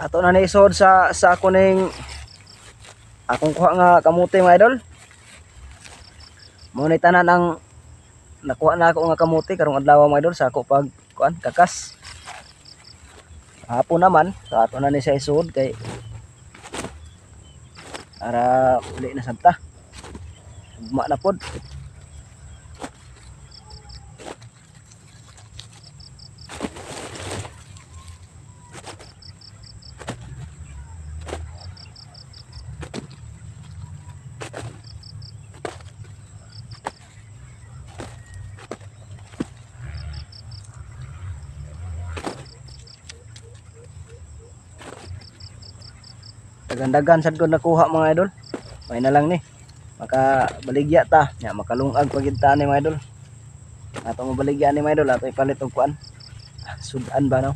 ato na ni isod sa sa ako ning akong kuha nga kamuti mga idol. Mo ni tanan ang nakuha na ako nga kamuti karong adlaw mga idol sa ako pag kuan kakas. Hapon naman sa ato na ni sa isod kay para uli na sabta ugma na pod dagan-dagan sad ko nakuha mga idol. May na lang ni. Maka baligya ta. Nya makalungag pagid ta ni mga idol. Ato mo baligya ni mga idol. Ato ipalit og kuan. Sudan ba no